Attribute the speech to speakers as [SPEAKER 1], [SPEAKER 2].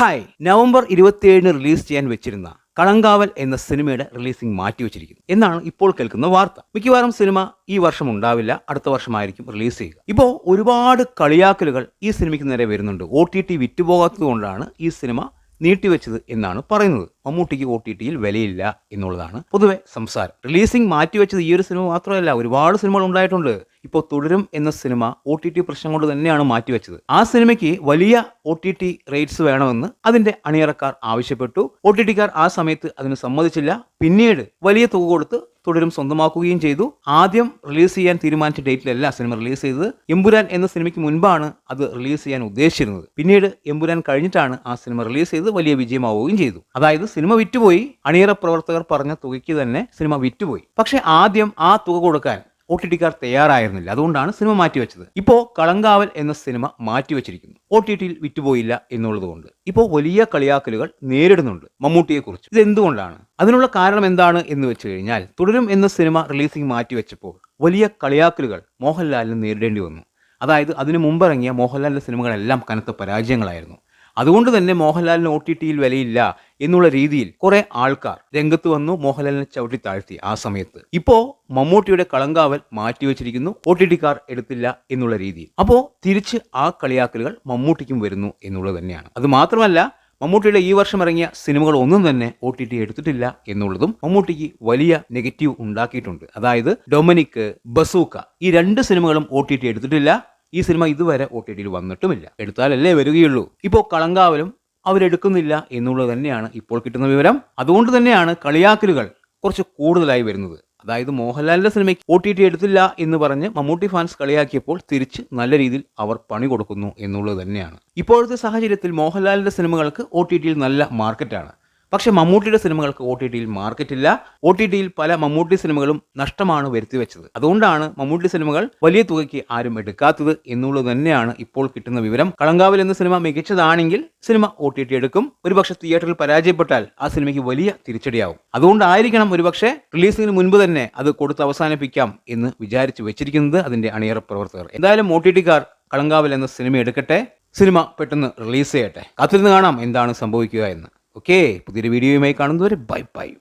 [SPEAKER 1] Hi. November ഇരുപത്തിയേഴിന് release ചെയ്യാൻ വെച്ചിരുന്ന കളങ്കാവൽ എന്ന സിനിമയുടെ റിലീസിംഗ് മാറ്റിവെച്ചിരിക്കുന്നു. എന്നാണ് ഇപ്പോൾ കേൾക്കുന്ന വാർത്ത. മിക്കവാറും സിനിമ ഈ വർഷം ഉണ്ടാവില്ല അടുത്ത വർഷമായിരിക്കും റിലീസ് ചെയ്യുക. ഇപ്പോൾ ഒരുപാട് കളിയാക്കലുകൾ ഈ സിനിമയ്ക്ക് നേരെ വരുന്നുണ്ട്. ഒ ടി ടി വിറ്റുപോകാത്തതുകൊണ്ടാണ് ഈ സിനിമ നീട്ടിവെച്ചത് എന്നാണ് പറയുന്നത്. മമ്മൂട്ടിക്ക് ഒ ടി ടിയിൽ വിലയില്ല എന്നുള്ളതാണ് പൊതുവെ സംസാരം. റിലീസിംഗ് മാറ്റിവെച്ചത് ഈ ഒരു സിനിമ മാത്രമല്ല ഒരുപാട് സിനിമകൾ ഉണ്ടായിട്ടുണ്ട്. ഇപ്പോൾ തുടരും എന്ന സിനിമ ഒ ടി ടി പ്രശ്നം കൊണ്ട് തന്നെയാണ് മാറ്റിവെച്ചത്. ആ സിനിമയ്ക്ക് വലിയ ഒ ടി ടി റേറ്റ്സ് വേണമെന്ന് അതിന്റെ അണിയറക്കാർ ആവശ്യപ്പെട്ടു. ഒ ടി ടിക്കാർ ആ സമയത്ത് അതിന് സമ്മതിച്ചില്ല. പിന്നീട് വലിയ തുക കൊടുത്ത് തുടരും സ്വന്തമാക്കുകയും ചെയ്തു. ആദ്യം റിലീസ് ചെയ്യാൻ തീരുമാനിച്ച ഡേറ്റിലല്ല സിനിമ റിലീസ് ചെയ്തത്. എമ്പുരാൻ എന്ന സിനിമയ്ക്ക് മുൻപാണ് അത് റിലീസ് ചെയ്യാൻ ഉദ്ദേശിച്ചിരുന്നത്. പിന്നീട് എമ്പുരാൻ കഴിഞ്ഞിട്ടാണ് ആ സിനിമ റിലീസ് ചെയ്ത് വലിയ വിജയമാവുകയും ചെയ്തു. അതായത് സിനിമ വിറ്റുപോയി. അണിയറ പ്രവർത്തകർ പറഞ്ഞ തുകയ്ക്ക് തന്നെ സിനിമ വിറ്റുപോയി. പക്ഷെ ആദ്യം ആ തുക കൊടുക്കാൻ ഒ ടി ടിക്കാർ തയ്യാറായിരുന്നില്ല. അതുകൊണ്ടാണ് സിനിമ മാറ്റിവെച്ചത്. ഇപ്പോൾ കളങ്കാവൽ എന്ന സിനിമ മാറ്റിവെച്ചിരിക്കുന്നു. ഒ ടി ടിയിൽ വിറ്റുപോയില്ല എന്നുള്ളതുകൊണ്ട്. ഇപ്പോൾ വലിയ കളിയാക്കലുകൾ നേരിടുന്നുണ്ട് മമ്മൂട്ടിയെക്കുറിച്ച്. ഇത് എന്തുകൊണ്ടാണ് അതിനുള്ള കാരണം എന്താണ് എന്ന് വെച്ച് കഴിഞ്ഞാൽ തുടരും എന്ന സിനിമ റിലീസിംഗ് മാറ്റിവെച്ചപ്പോൾ വലിയ കളിയാക്കലുകൾ മോഹൻലാലിന് നേരിടേണ്ടി വന്നു. അതായത് അതിനു മുമ്പിറങ്ങിയ മോഹൻലാലിന്റെ സിനിമകളെല്ലാം കനത്ത പരാജയങ്ങളായിരുന്നു. അതുകൊണ്ട് തന്നെ മോഹൻലാലിന് ഒ ടി ടിയിൽ വിലയില്ല എന്നുള്ള രീതിയിൽ കുറെ ആൾക്കാർ രംഗത്ത് വന്നു മോഹൻലാലിനെ ചവിട്ടി താഴ്ത്തി ആ സമയത്ത്. ഇപ്പോ മമ്മൂട്ടിയുടെ കളങ്കാവൽ മാറ്റിവെച്ചിരിക്കുന്നു ഒ ടി ടിക്കാർ എടുത്തില്ല എന്നുള്ള രീതിയിൽ. അപ്പോ തിരിച്ച് ആ കളിയാക്കലുകൾ മമ്മൂട്ടിക്കും വരുന്നു എന്നുള്ളത് തന്നെയാണ്. അത് മാത്രമല്ല മമ്മൂട്ടിയുടെ ഈ വർഷം ഇറങ്ങിയ സിനിമകൾ ഒന്നും തന്നെ ഒ ടി ടി എടുത്തിട്ടില്ല എന്നുള്ളതും മമ്മൂട്ടിക്ക് വലിയ നെഗറ്റീവ് ഉണ്ടാക്കിയിട്ടുണ്ട്. അതായത് ഡൊമിനിക് ബസൂക്ക ഈ രണ്ട് സിനിമകളും ഒ ടി ടി എടുത്തിട്ടില്ല. ഈ സിനിമ ഇതുവരെ ഒ ടി ടിയിൽ വന്നിട്ടുമില്ല. എടുത്താലല്ലേ വരികയുള്ളൂ. ഇപ്പോൾ കളങ്കാവലും അവരെടുക്കുന്നില്ല എന്നുള്ളത് തന്നെയാണ് ഇപ്പോൾ കിട്ടുന്ന വിവരം. അതുകൊണ്ട് തന്നെയാണ് കളിയാക്കലുകൾ കുറച്ച് കൂടുതലായി വരുന്നത്. അതായത് മോഹൻലാലിന്റെ സിനിമയ്ക്ക് ഒ ടി ടി എടുത്തില്ല എന്ന് പറഞ്ഞ് മമ്മൂട്ടി ഫാൻസ് കളിയാക്കിയപ്പോൾ തിരിച്ച് നല്ല രീതിയിൽ അവർ പണി കൊടുക്കുന്നു എന്നുള്ളത് തന്നെയാണ്. ഇപ്പോഴത്തെ സാഹചര്യത്തിൽ മോഹൻലാലിന്റെ സിനിമകൾക്ക് ഒ ടി ടിയിൽ നല്ല മാർക്കറ്റാണ് പക്ഷേ മമ്മൂട്ടിയുടെ സിനിമകൾക്ക് ഒ ടി ടിയിൽ മാർക്കറ്റില്ല. ഒ ടി ടിയിൽ പല മമ്മൂട്ടി സിനിമകളും നഷ്ടമാണ് വരുത്തിവെച്ചത് അതുകൊണ്ടാണ് മമ്മൂട്ടി സിനിമകൾ വലിയ തുകയ്ക്ക് ആരും എടുക്കാത്തത് എന്നുള്ളത് തന്നെയാണ് ഇപ്പോൾ കിട്ടുന്ന വിവരം. കളങ്കാവിൽ എന്ന സിനിമ മികച്ചതാണെങ്കിൽ സിനിമ ഒ ടി ടി എടുക്കും. ഒരുപക്ഷെ തിയേറ്ററിൽ പരാജയപ്പെട്ടാൽ ആ സിനിമയ്ക്ക് വലിയ തിരിച്ചടിയാവും. അതുകൊണ്ടായിരിക്കണം ഒരുപക്ഷെ റിലീസിന് മുൻപ് തന്നെ അത് കൊടുത്ത് അവസാനിപ്പിക്കാം എന്ന് വിചാരിച്ചു വെച്ചിരിക്കുന്നത് അതിന്റെ അണിയറ പ്രവർത്തകർ. എന്തായാലും ഒ ടി ടിക്കാർ കളങ്കാവിൽ എന്ന സിനിമ എടുക്കട്ടെ. സിനിമ പെട്ടെന്ന് റിലീസ് ചെയ്യട്ടെ. കാത്തിരുന്ന് കാണാം എന്താണ് സംഭവിക്കുക എന്ന്. ഓക്കെ പുതിയൊരു വീഡിയോയുമായി കാണുന്നവരെ ബൈ ബൈ.